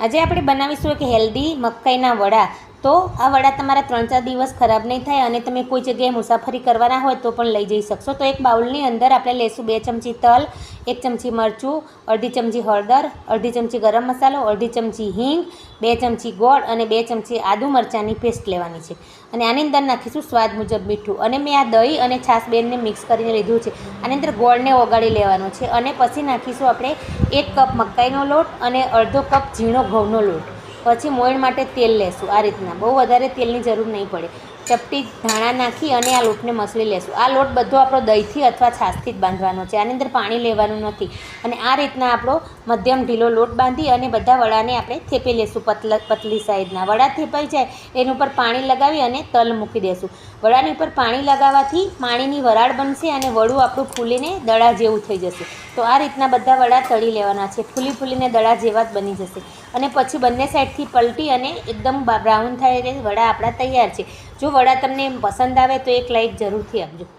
આજે આપણે બનાવીશું એક હેલ્ધી મકાઈના વડા. તો આ વડા તમારા ત્રણ ચાર દિવસ ખરાબ નહીં થાય અને તમે કોઈ જગ્યાએ મુસાફરી કરવાના હોય તો પણ લઈ જઈ શકશો. તો એક બાઉલની અંદર આપણે લઈશું બે ચમચી તલ, એક ચમચી મરચું, અડધી ચમચી હળદર, અડધી ચમચી ગરમ મસાલો, અડધી ચમચી હિંગ, બે ચમચી ગોળ અને બે ચમચી આદુ મરચાંની પેસ્ટ લેવાની છે. અને આની અંદર નાખીશું સ્વાદ મુજબ મીઠું. અને મેં આ દહીં અને છાશ બેનને મિક્સ કરીને લીધું છે. આની અંદર ગોળને ઓગાળી લેવાનો છે. અને પછી નાખીશું આપણે એક કપ મકાઈનો લોટ અને અડધો કપ ઝીણો ઘઉંનો લોટ. પછી મોયણ માટે તેલ લેશું. આ રીતના. બહુ વધારે તેલની જરૂર નહીં પડે. ચપટી ધાણા નાખી અને આ લોટને મસળી લેશું. આ લોટ બધો આપણો દહીંથી અથવા છાશથી જ બાંધવાનો છે. આની અંદર પાણી લેવાનું નથી. અને આ રીતના આપણો મધ્યમ ઢીલો લોટ બાંધી અને બધા વડાને આપણે થેપી લેશું પતલા, પતલી સાઈડના. વડા થેપાઈ જાય, એની ઉપર પાણી લગાવી અને તલ મૂકી દેશું. વડાની ઉપર પાણી લગાવવાથી પાણીની વરાળ બનશે અને વડું આપણું ફૂલીને દડા જેવું થઈ જશે. તો આ રીતના બધા વડા તળી લેવાના છે. ફૂલી ફૂલીને દડા જેવા જ બની જશે. અને પછી બંને સાઈડથી પલટી અને એકદમ બ્રાઉન થાય એટલે વડા આપણા તૈયાર છે. જો વડા તમને પસંદ આવે તો એક લાઈક જરૂરથી આપજો.